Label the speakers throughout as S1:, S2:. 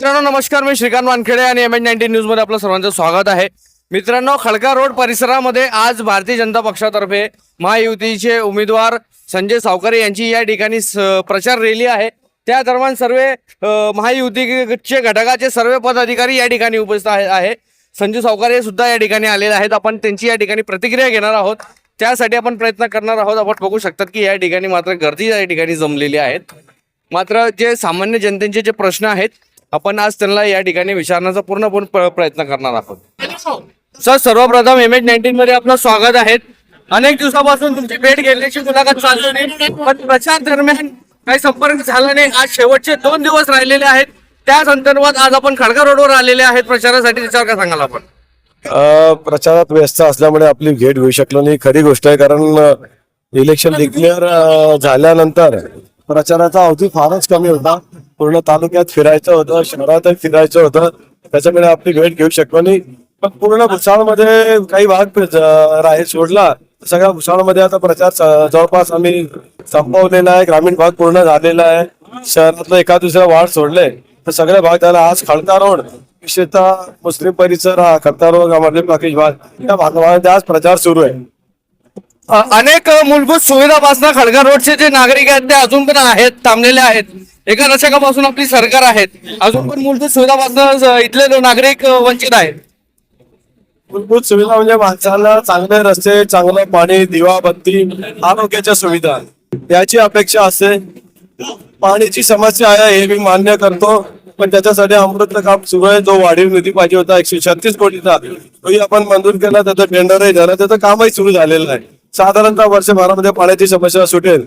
S1: मित्रांनो नमस्कार. मी श्रीकांत वानखेडे आणि एम एच नाईन्टीन न्यूजमध्ये आपलं सर्वांचं स्वागत आहे. मित्रांनो खडका रोड परिसरामध्ये आज भारतीय जनता पक्षातर्फे महायुतीचे उमेदवार संजय सावकारे यांची या ठिकाणी स- प्रचार रॅली आहे. त्या दरम्यान सर्व महायुतीचे घटकाचे सर्व पदाधिकारी या ठिकाणी उपस्थित आहे संजय संजू सावकारे सुद्धा या ठिकाणी आलेले आहेत. आपण त्यांची या ठिकाणी प्रतिक्रिया घेणार आहोत. त्यासाठी आपण प्रयत्न करणार आहोत. आपण बघू शकतात की या ठिकाणी मात्र गर्दी या ठिकाणी जमलेली आहेत. मात्र जे सामान्य जनतेचे जे प्रश्न आहेत आपण आज त्यांना या ठिकाणी विचारण्याचा पूर्णपणे प्र- प्रयत्न करणार आहोत. सर सर्वप्रथम एम एच नाईन्टीन मध्ये आपलं स्वागत आहे. अनेक दिवसापासून तुमची भेट घेण्याची मुलाखत चालू होती पण प्रचार दरम्यान काही संपर्क झाला नाही. आज शेवटचे दोन दिवस राहिलेले आहेत. त्या संदर्भात आज आपण खडका रोडवर आलेले आहेत. प्रचारासाठी त्याच्यावर काय सांगाल आपण?
S2: अ, प्रचारात व्यस्त असल्यामुळे आपली भेट होऊ शकलो नाही. खरी गोष्ट आहे कारण इलेक्शन डिक्लेअर झाल्यानंतर प्रचाराचा अवधी फारच कमी होता. पूर्ण तालुक्यात फिरायचं होतं शहरातही फिरायचं होतं. त्याच्यामुळे आपली भेट घेऊ शकलो नाही. पण पूर्ण भुसावळमध्ये काही भाग राहील सोडला. सगळ्या भुसावळमध्ये आता प्रचार जवळपास आम्ही संपवलेला आहे. ग्रामीण भाग पूर्ण झालेला आहे. शहरातलं एका दुसऱ्या वाढ सोडले तर सगळे भाग त्याला आज खडका रोड विशेषतः मुस्लिम परिसर हा खडका रोड अमरली भाग या भागामध्ये आज प्रचार सुरू आहे.
S1: अनेक मूलभूत सुविधापासून खडगा रोडचे जे नागरिक आहेत ते अजून पण आहेत थांबलेले आहेत. एका दशकापासून आपली सरकार आहेत. अजून पण मूलभूत सुविधापासून इथले नागरिक वंचित आहेत.
S2: मूलभूत सुविधा म्हणजे माणसाला चांगले रस्ते चांगलं पाणी दिवा बत्ती आरोग्याच्या सुविधा. याची अपेक्षा असते. पाण्याची समस्या आहे हे मी मान्य करतो. पण त्याच्यासाठी अमृत काम सुरू आहे. जो वाढीव निधी पाहिजे होता एकशे छत्तीस कोटीचा. तोही आपण मंजूर केला. त्याचं टेंडरही झालं. त्याचं कामही सुरू झालेलं आहे. साधारणतः वर्षभरामध्ये पाण्याची समस्या सुटेल.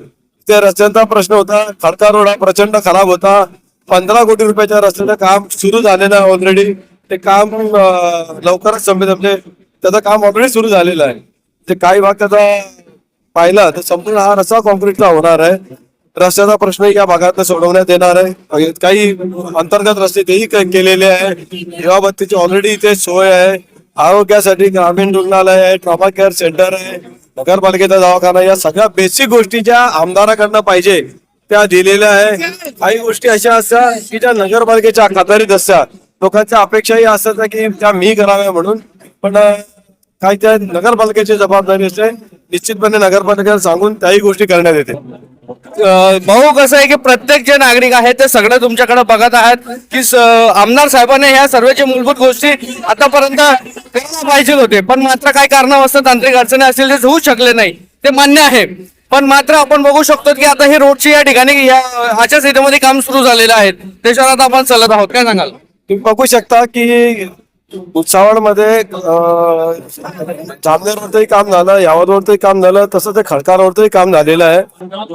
S2: ते रस्त्यांचा प्रश्न होता खडका रोड हा प्रचंड खराब होता. पंधरा कोटी रुपयाच्या रस्त्याचं काम सुरू झालेलं आहे ऑलरेडी ते काम लवकरच संपेल म्हणजे त्याचं काम ऑलरेडी सुरू झालेलं आहे. ते काही भाग त्याचा पाहिला तर संपूर्ण हा रस्ता कॉन्क्रीटचा होणार आहे. रस्त्याचा प्रश्न या भागात सोडवण्यात येणार आहे. काही अंतर्गत रस्ते तेही केलेले आहे. याबाबतीची ऑलरेडी इथे सोय आहे. आरोग्यासाठी ग्रामीण रुग्णालय आहे ट्रॉमा केअर सेंटर आहे. नगरपालिकेचा दवाखाना या सगळ्या बेसिक गोष्टी ज्या आमदाराकडनं पाहिजे. त्या दिलेल्या आहे. काही गोष्टी अशा असतात की ज्या नगरपालिकेच्या खातारीत असतात लोकांच्या अपेक्षाही असतात की त्या मी कराव्या म्हणून. पण काही त्या नगरपालिकेची जबाबदारी असते. निश्चितपणे नगरपालिकेला सांगून त्याही गोष्टी करण्यात येते.
S1: भाऊ कसं आहे की प्रत्येक जे नागरिक आहेत ते सगळं तुमच्याकडे बघत आहेत की आमदार साहेबांनी ह्या सर्वच्या मूलभूत गोष्टी आतापर्यंत करायला पाहिजे होते पण मात्र काही कारणावस्तव तांत्रिक अडचणी असतील ते होऊ शकले नाही. ते मान्य आहे. पण मात्र आपण बघू शकतो की आता ही रोडची या ठिकाणी या आचारसंहितेमध्ये काम सुरू झालेलं आहे. त्याच्यावर आता आपण चलत आहोत. काय सांगाल?
S2: तुम्ही बघू शकता की भुसावळमध्ये जामनेर काम झालं यावत काम झालं तसं ते खडका काम झालेलं आहे.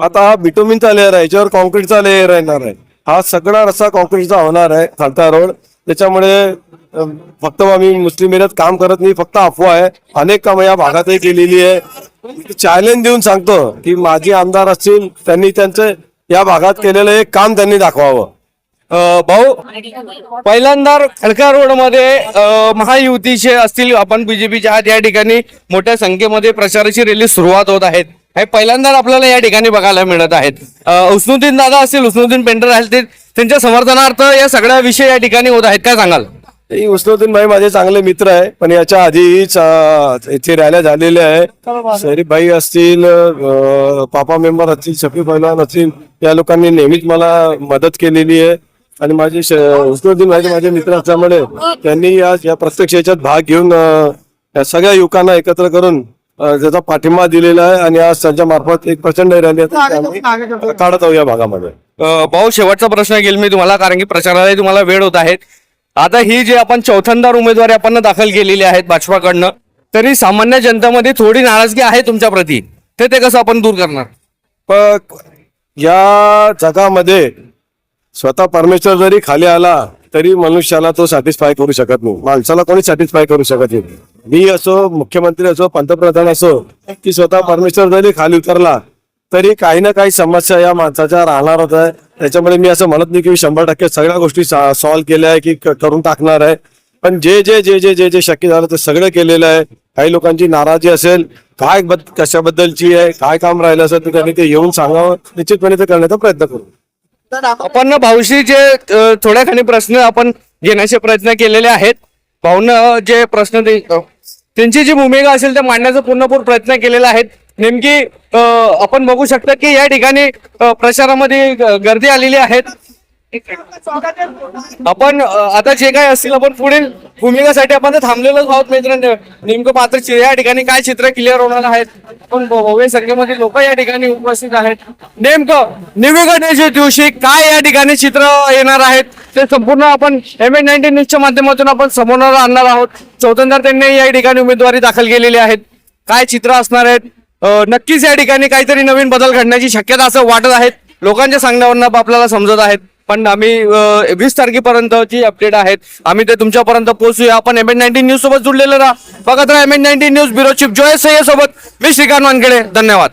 S2: आता हा बिटोमिनचा लेअर आहे याच्यावर कॉन्क्रीटचा लेअर येणार आहे. हा सगळा रस्ता कॉन्क्रीटचा होणार आहे खडका रोड. त्याच्यामुळे फक्त आम्ही मुस्लिम एरियात काम करत नाही फक्त अफवा आहे. अनेक कामं या भागातही केलेली आहे. चॅलेंज देऊन सांगतो की माझे आमदार असतील त्यांनी त्यांचं या भागात केलेलं एक काम त्यांनी दाखवावं.
S1: भाऊ पहिल्यांदा खडका रोडमध्ये महायुतीचे असतील आपण बीजेपीच्या आहात या ठिकाणी मोठ्या संख्येमध्ये प्रचाराची रॅली सुरुवात होत आहेत. हे पहिल्यांदा आपल्याला या ठिकाणी बघायला मिळत आहेत. उस्नुद्दीन दादा असतील उस्नुद्दीन पेंटर असतील त्यांच्या समर्थनार्थ या सगळ्या विषय या ठिकाणी होत आहेत. काय सांगाल?
S2: उस्नुद्दीन भाई माझे चांगले मित्र आहे पण याच्या आधीच इथे रॅल्या झालेल्या आहे शरीफ भाई असतील पापा मेंबर असतील शफी पैलवान असतील या लोकांनी नेहमीच मला मदत केलेली आहे. आणि माझे भाई माझे मित्र असल्यामुळे त्यांनी या या प्रत्यक्ष याच्यात भाग घेऊन या सगळ्या युवकांना एकत्र करून त्याचा पाठिंबा दिलेला आहे आणि आज त्यांच्या मार्फत एक प्रचंड रॅली काढत आहोत या भागामध्ये.
S1: भाऊ शेवटचा प्रश्न घेईल मी तुम्हाला कारण की प्रचाराला तुम्हाला वेळ होत आहे. आता ही जी आपण चौथ्यांदा उमेदवारी आपण दाखल केलेली आहेत भाजपाकडनं तरी सामान्य जनतेमध्ये थोडी नाराजगी आहे तुमच्या प्रती. ते ते कसं आपण दूर करणार?
S2: पण या जगामध्ये स्वतः परमेश्वर जरी खाली आला तरी मनुष्याला तो सॅटिस्फाय करू शकत नाही. माणसाला कोणी सॅटिस्फाय करू शकत नाही. मी असो मुख्यमंत्री असो पंतप्रधान असो की स्वतः परमेश्वर जरी खाली उतरला तरी काही ना काही समस्या या माणसाच्या राहणारच आहे. त्याच्यामुळे मी असं म्हणत नाही की शंभर टक्के सगळ्या गोष्टी सॉल्व्ह केल्या आहे की करून टाकणार आहे. पण जे जे जे जे जे जे शक्य झालं ते सगळं केलेलं आहे. काही लोकांची नाराजी असेल काय कशाबद्दलची आहे काय काम राहिलं असेल तर त्यांनी ते येऊन सांगावं. निश्चितपणे ते करण्याचा प्रयत्न करू.
S1: आपण भाऊशी जे थोड्या खाणी प्रश्न आपण घेण्याचे प्रयत्न केलेले आहेत. भाऊनं जे प्रश्न ते- त्यांची जी भूमिका असेल ते मांडण्याचा पूर्णपूर प्रयत्न केलेला आहे. नेमकी आपण बघू शकता की या ठिकाणी प्रचारामध्ये गर्दी आलेली आहेत आपण आता जे काय असतील आपण पुढील भूमिकासाठी आपण थांबलेलोच आहोत मित्रांनो. नेमकं पात्र या ठिकाणी काय चित्र क्लिअर होणार आहेत? पण भव्य संख्येमध्ये लोक या ठिकाणी उपस्थित आहेत. नेमकं निवेदनाच्या दिवशी काय या ठिकाणी चित्र येणार आहेत? ते संपूर्ण आपण एम एन नाईन्टी न्यूजच्या माध्यमातून आपण समोर आणणार आहोत. चौथ्यांदा त्यांनी या ठिकाणी उमेदवारी दाखल केलेली आहेत. काय चित्र असणार आहेत? नक्कीच या ठिकाणी काहीतरी नवीन बदल घडण्याची शक्यता असं वाटत आहेत लोकांच्या सांगण्यावरनं आपल्याला समजत आहेत. पण आम्ही वीस तारखेपर्यंतची अपडेट आहेत. आम्ही ते तुमच्यापर्यंत पोहोचूया. आपण एम एन नाईन्टीन न्यूज सोबत जुडलेलं राहा. बघत राहा M N nineteen news bureau chief जोय सय्य सोबत मी श्रीकांत वानखेडे. धन्यवाद.